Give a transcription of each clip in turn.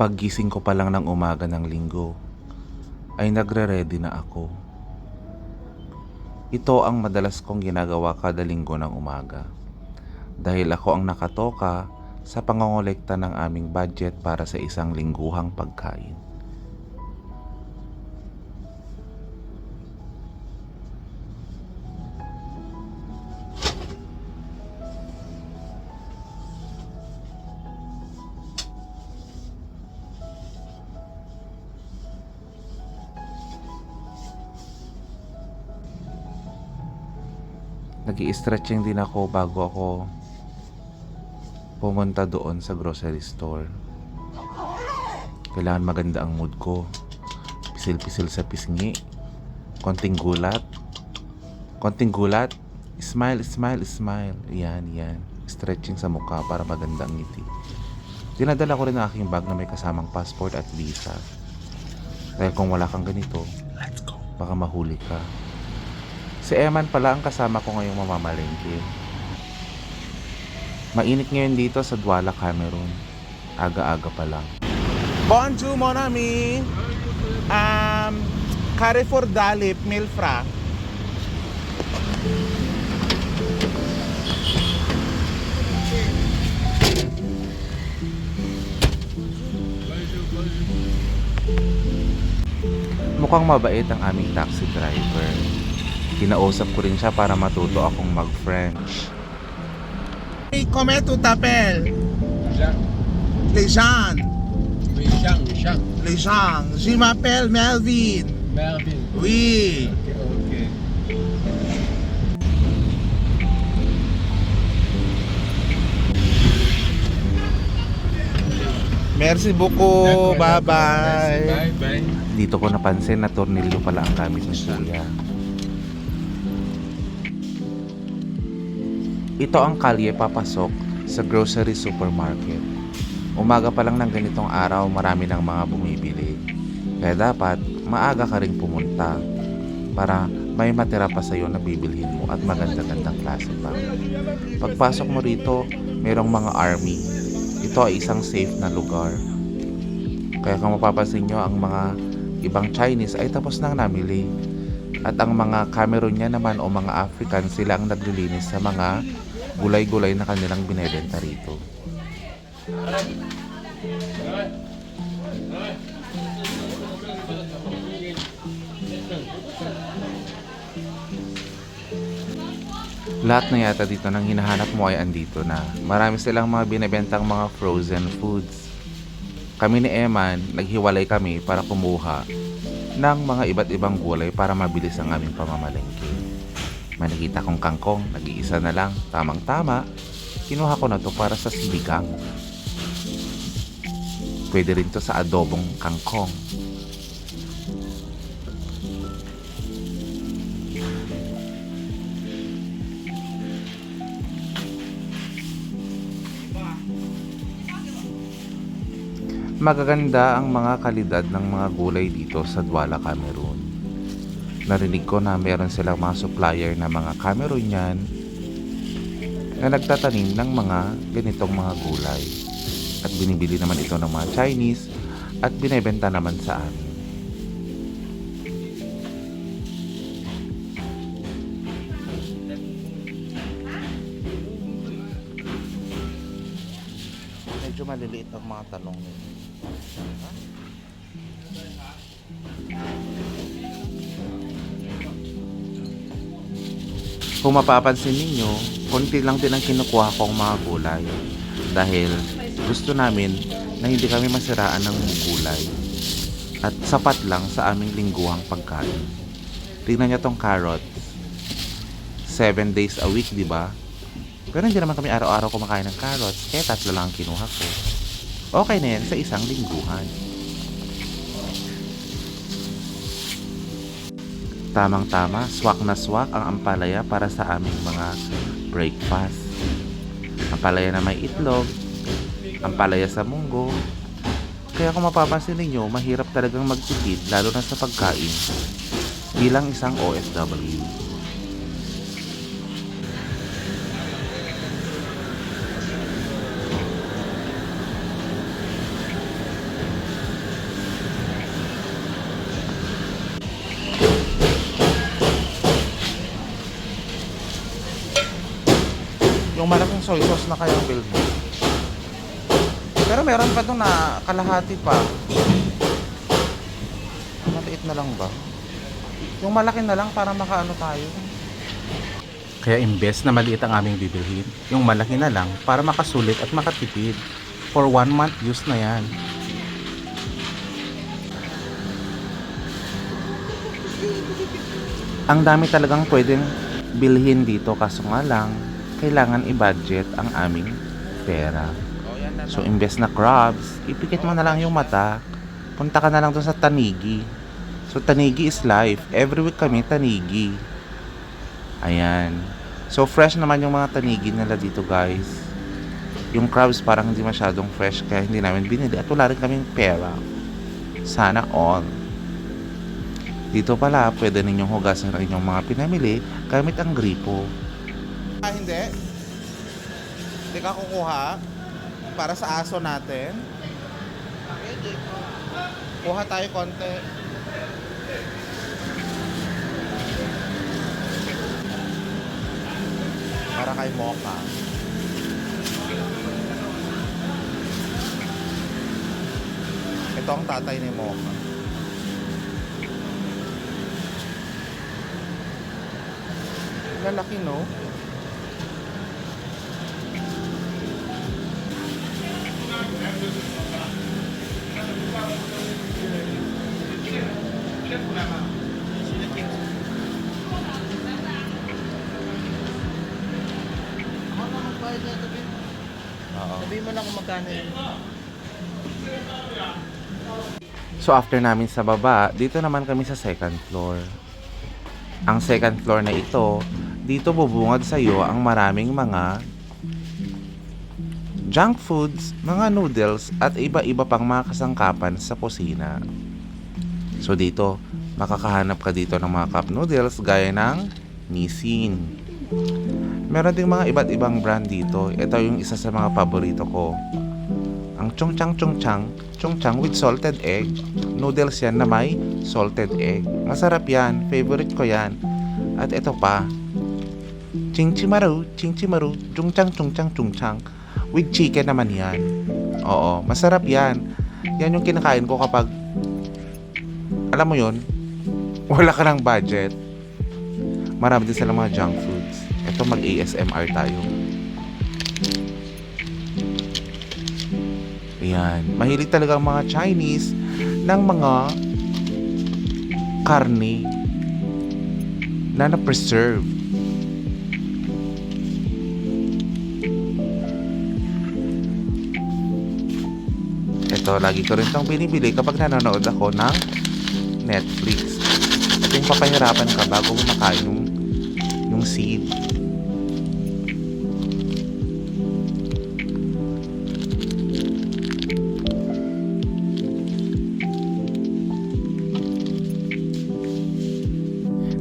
Paggising ko pa lang ng umaga ng linggo, ay nagre-ready na ako. Ito ang madalas kong ginagawa kada linggo ng umaga. Dahil ako ang nakatoka sa pangongolekta ng aming budget para sa isang lingguhang pagkain. Nag stretching din ako bago ako pumunta doon sa grocery store. Kailangan maganda ang mood ko. Pisil-pisil sa pisngi. Konting gulat. Konting gulat. Smile, smile, smile. Yan, yan. Stretching sa mukha para maganda ang ngiti. Dinadala ko rin ang aking bag na may kasamang passport at visa. Dahil kung wala kang ganito, baka mahuli ka. Si Eman pala ang kasama ko ngayong mamamalengke. Mainit ngayon dito sa Douala, Cameroon. Aga-aga pa lang. Bonjour mon ami. Um, Carrefour Dalip, Milfra. Mukhang mabait ang aming taxi driver. Kinausap ko rin siya para matuto akong mag-French. Comment tu t'appelles? Jean. Les gens. Oui, Jean, Jean. Les gens. Je m'appelle Melvin. Melvin. Oui. Ok, ok. Merci beaucoup. Bye bye. Bye bye. Dito ko napansin na tornilyo pala ang gamit ni Kuya. Ito ang kalye papasok sa grocery supermarket. Umaga pa lang ng ganitong araw marami ng mga bumibili. Kaya dapat maaga ka ring pumunta para may matira pa sa'yo na bibilhin mo at maganda-gandang klase pa. Pagpasok mo rito, merong mga army. Ito ay isang safe na lugar. Kaya kung mapapansin nyo, ang mga ibang Chinese ay tapos nang namili. At ang mga Cameroonian naman o mga African, sila ang naglilinis sa mga gulay-gulay na kanilang binebenta rito. Lahat na yata dito nang hinahanap mo ay andito na. Marami silang mga binebentang mga frozen foods. Kami ni Eman, naghiwalay kami para kumuha ng mga iba't ibang gulay para mabilis ang aming pamamalengke. May nakita kong kangkong, nag-iisa na lang, tamang-tama. Kinuha ko na to para sa sinigang. Pwede rin to sa adobong kangkong. Magaganda ang mga kalidad ng mga gulay dito sa Douala, Cameroon. Narinig ko na meron silang mga supplier na mga Cameroonian na nagtatanim ng mga ganitong mga gulay. At binibili naman ito ng mga Chinese at binebenta naman sa amin. Medyo maliliit ang mga tanong nito. Kung mapapansin ninyo, konti lang din ang kinukuha kong mga gulay. Dahil gusto namin na hindi kami masiraan ng gulay. At sapat lang sa aming lingguhang pagkain. Tingnan nyo tong carrot. 7 days a week, di ba? Pero hindi naman kami araw-araw kumakain ng carrots, kaya tatlo lang ang kinuha ko. Okay na yan sa isang lingguhan. Tamang-tama, swak na swak ang ampalaya para sa aming mga breakfast. Ampalaya na may itlog, ampalaya sa munggo. Kaya kung mapapansin ninyo, mahirap talagang magtipid lalo na sa pagkain bilang isang OFW. Yung malaking soy sauce na kayang bilhin. Pero meron pa doon na kalahati pa. Maliit na lang ba? Yung malaki na lang para makaano tayo. Kaya imbes na maliit ang aming bibilhin, yung malaki na lang para makasulit at makatipid. For one month use na yan. Ang dami talagang pwedeng bilhin dito kaso nga lang, kailangan i-budget ang aming pera. So imbes na crabs, ipikit mo na lang yung mata. Punta ka na lang doon sa Tanigi. So Tanigi is life. Every week kami Tanigi. Ayan. So fresh naman yung mga Tanigi nila dito guys. Yung crabs parang hindi masyadong fresh kaya hindi namin binili at wala rin kaming pera. Sana all. Dito pala, pwede ninyong hugasan ang inyong mga pinamili gamit ang gripo. Ah, hindi? Hindi ka kukuha? Para sa aso natin? Kuha tayo konti. Para kay Mocha. Ito ang tatay ni Mocha. Lalaki, no? So after namin sa baba, dito naman kami sa second floor. Ang second floor na ito, dito bubungad sa iyo ang maraming mga junk foods, mga noodles at iba-iba pang mga kasangkapan sa kusina. So dito, makakahanap ka dito ng mga cup noodles gaya ng Nissin. Meron ding mga iba't ibang brand dito. Ito yung isa sa mga paborito ko. Ang chongchang chongchang, chongchang with salted egg. Noodles yan na may salted egg. Masarap yan, favorite ko yan. At ito pa, chingchimaru, chingchimaru, chongchang chongchang chongchang. With chicken naman yan. Oo, masarap yan. Yan yung kinakain ko kapag, alam mo yon wala ka ng budget. Marami din silang mga junk foods. Ito mag-ASMR tayo. Ayan. Mahilig talaga ang mga Chinese ng mga karne na na-preserve. Ito, lagi ko rin itong binibili kapag nanonood ako ng Netflix. Ito yung papahirapan ka bago mo makain yung, yung seed.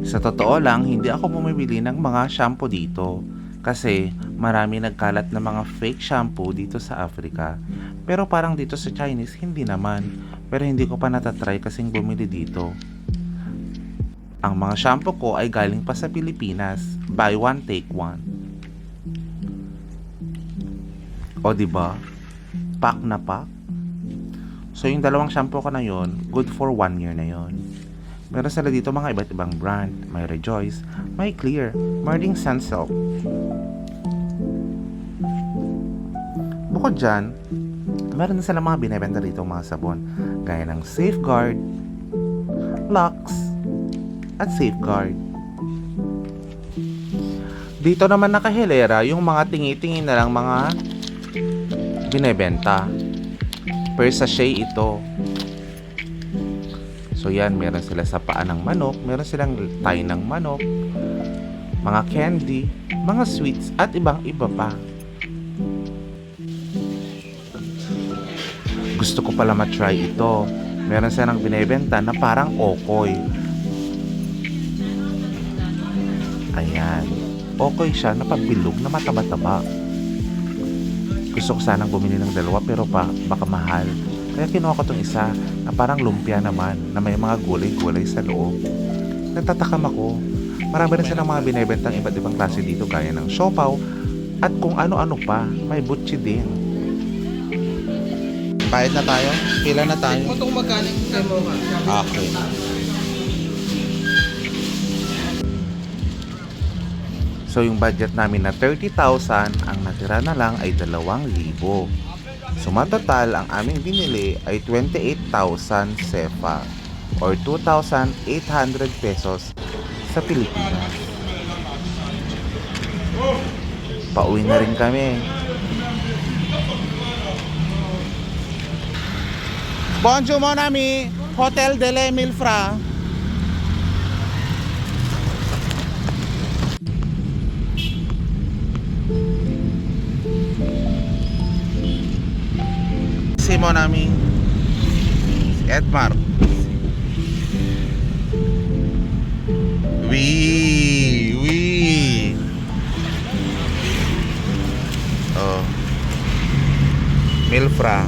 Sa totoo lang, hindi ako bumibili ng mga shampoo dito. Kasi marami nagkalat na mga fake shampoo dito sa Africa. Pero parang dito sa Chinese, hindi naman. Pero hindi ko pa natatry kasing bumili dito. Ang mga shampoo ko ay galing pa sa Pilipinas. Buy one, take one. O di ba? Pack na pack. So yung dalawang shampoo ko na yon, good for one year na yon. Meron sila dito mga iba't ibang brand. May Rejoice, may Clear, Marding Sunsilk. Bukod dyan, meron din sila mga binibenta dito mga sabon. Gaya ng Safeguard, Lux, at Safeguard. Dito naman nakahilera yung mga tingi-tingi na lang mga binebenta. Per sachet ito. So yan, meron sila sa paa ng manok, meron silang tie ng manok, mga candy, mga sweets, at ibang iba pa. Gusto ko pala matry ito. Meron silang binebenta na parang okoy. Ayan. Okoy siya na pabilog na mataba-taba. Gusto ko sanang bumili ng dalawa pero pa baka mahal. Kaya kinuha ko tong isa na parang lumpia naman na may mga gulay-gulay sa loob. Natatakam ako. Marami rin silang mga binebentang iba't ibang klase dito gaya ng siopaw, At kung ano-ano pa, may butchi din. Bayad na tayo? Pila na tayo? itong magkano mo ka. Okay. So yung budget namin na 30,000, ang natira na lang ay 2,000. Sumatotal, ang aming binili ay 28,000 sefa or 2,800 pesos sa Pilipinas. Pauwi na rin kami. Bonjour mon ami, Hotel de la Milfra. Si mon ami, si Edmar. Oui, oui. Oh. Milfra.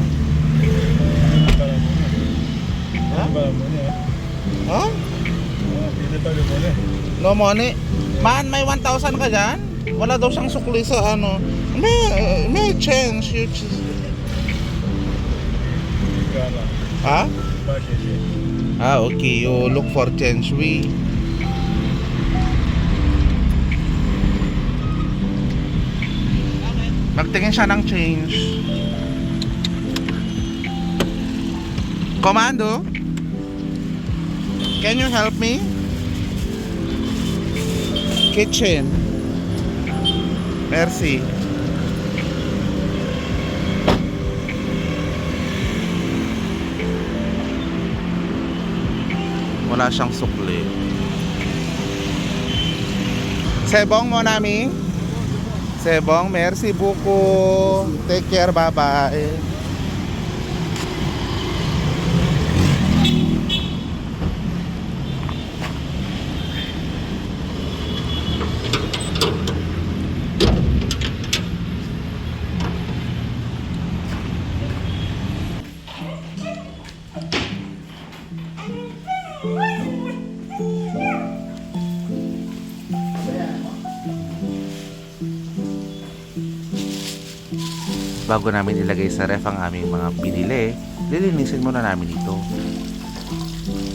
Huh? No money. Man, may 1,000 ka dyan? Wala daw siyang sukli sa ano. May, may change. You ch- ha? Ah, okay. You look for change. We... Nagtingin siya ng change. Commando? Can you help me? Kitchen. Merci. Wala siyang sukli. Sebong mo nami? Sebong, merci beaucoup. Take care, bye-bye. Bago namin ilagay sa ref ang aming mga binili, lilinisin muna namin ito.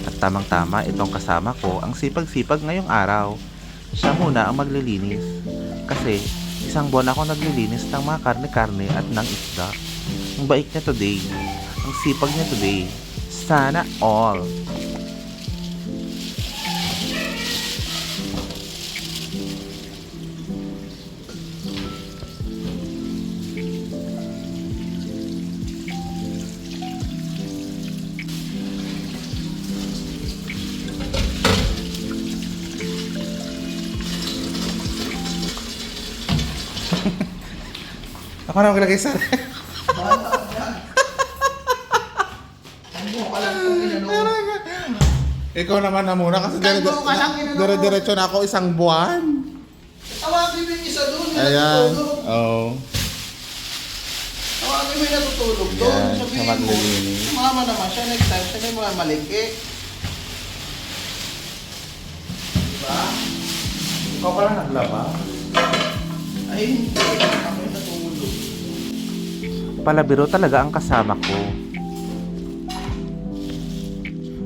At tamang-tama, itong kasama ko ang sipag-sipag ngayong araw. Siya muna ang maglilinis. Kasi isang buwan ako naglilinis ng mga karne-karne at ng isda. Ang bait niya today. Ang sipag niya today. Sana all. Ako na maglagay sa Ang buho ka lang kung inano. Ikaw naman na muna kasi dire Kalbo ka lang, inano. na ako isang buwan. Tawagin mo yung isa doon. Yung Ayan. natutulog. Oh. Tawagin mo yung natutulog doon. Yan, sa Sabihin mo. maglilinis. Sumama naman siya next time. Siya may mga maliki. Diba? Ikaw pala naglaba. Ay, hindi. Ako yung. Palabiro talaga ang kasama ko.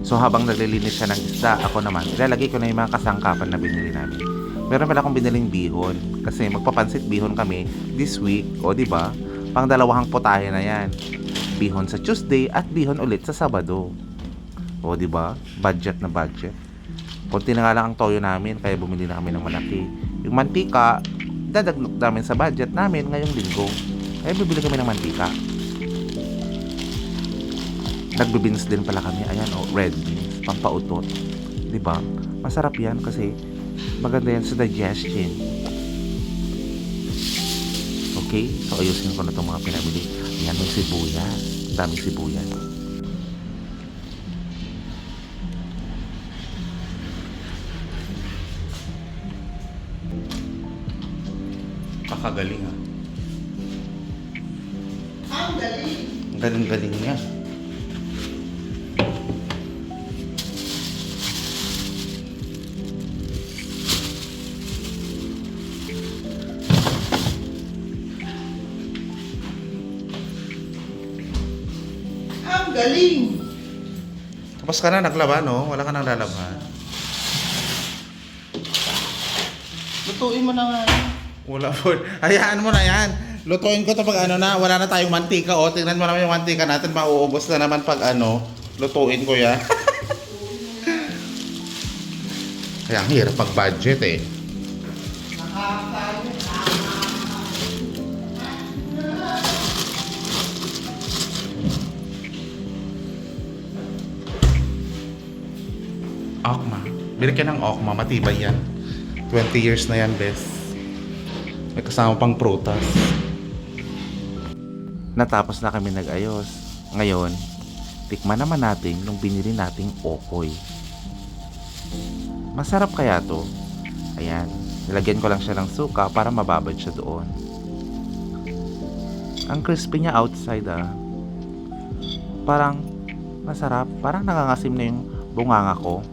So habang naglilinis siya ng isda, ako naman, ilalagay ko na yung mga kasangkapan na binili namin. Meron pala akong biniling bihon kasi magpapansit bihon kami this week, o di ba? Pang dalawang potahe na yan. Bihon sa Tuesday at bihon ulit sa Sabado. O di ba? Budget na budget. Kunti na nga lang ang toyo namin kaya bumili na kami ng malaki. Yung mantika, dadagdag namin sa budget namin ngayong linggo. Kaya bibili kami ng mantika. Nagbe-beans din pala kami. Ayan, oh, red beans. Pampautot. ba? Masarap yan kasi maganda yan sa digestion. Okay? So, ayusin ko na itong mga pinamili. Ayan, may sibuyas. Daming sibuyas. Kakagaling ha. Ang galing-galing niya. Ang galing! Tapos ka na naglaba, no? Wala ka nang lalaban. Lutuin mo na nga. Wala po. Hayaan mo na yan. Lutuin ko to pag ano na, wala na tayong mantika. O, tingnan mo naman yung mantika natin. Mauubos na naman pag ano, lutuin ko yan. Kaya ang hirap pag budget eh. Okma. Bili ka ng Okma, matibay yan. 20 years na yan, best. May kasama pang prutas. Natapos na kami nag-ayos. Ngayon, tikman naman natin yung binili nating okoy. Masarap kaya to? Ayan, nilagyan ko lang siya ng suka para mababad siya doon. Ang crispy niya outside ah. Parang masarap. Parang nangangasim na yung bunganga ko.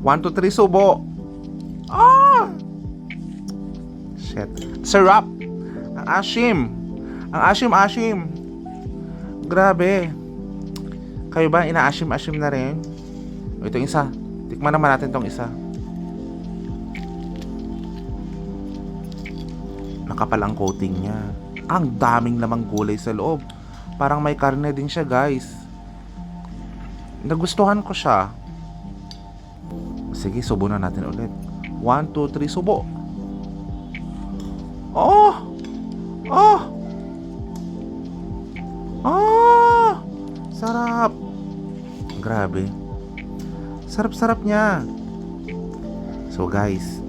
One, two, three, subo. Ah! Shit. Sarap. Ang asim. Ang asim-asim. Grabe. Kayo ba inaasim-asim na rin? O, Itong isa. Tikman naman natin tong isa. Makapal ang coating niya. Ang daming namang gulay sa loob. Parang may karne din siya, guys. Nagustuhan ko siya. Sige, subo na natin ulit. 1, 2, 3, subo. Oh! Oh! Oh! Sarap! Grabe. Sarap-sarap niya. So guys,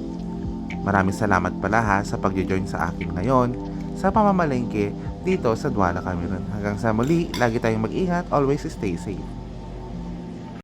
maraming salamat pala ha sa pagjo-join sa akin ngayon sa pamamalengke dito sa Douala Cameron. Hanggang sa muli, lagi tayong mag-ingat, always stay safe.